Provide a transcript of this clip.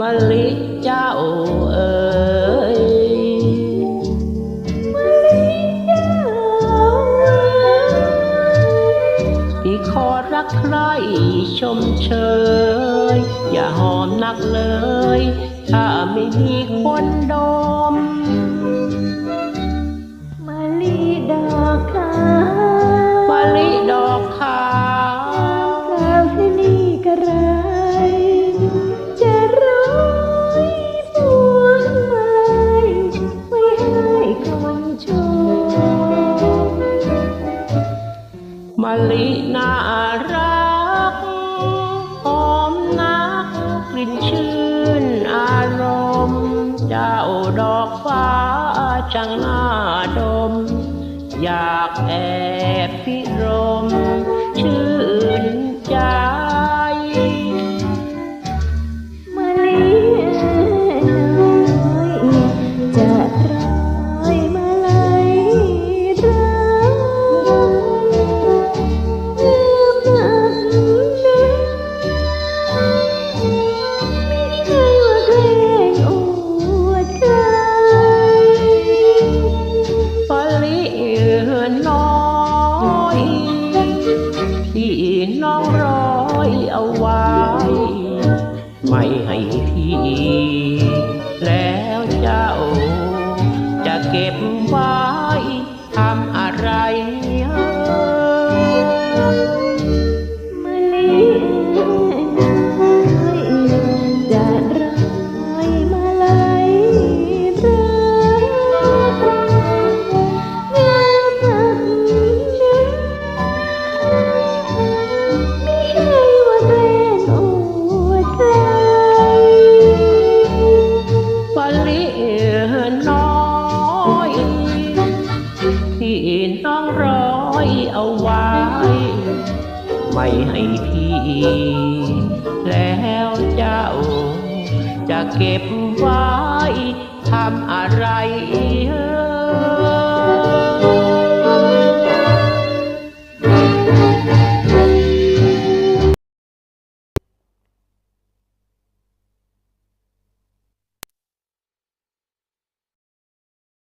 มะลิเจ้าเอ๋ยที่ขอรักใครชมเชย อย่าหอมนักเลย ถ้าไม่มีคนดม มะลิน่ารักหอมนักกลิ่นชื่นอารมณ์เจ้าดอกฟ้าจังน่าดม อยากแอบพิรมชื่น น้องร้อยเอาไว้ ไม่ให้พี่ แล้วเจ้า จะเก็บไว้ทำอะไร ที่น้องร้อยเอาไว้ ไม่ให้พี่ แล้วเจ้า จะเก็บไว้ทำอะไร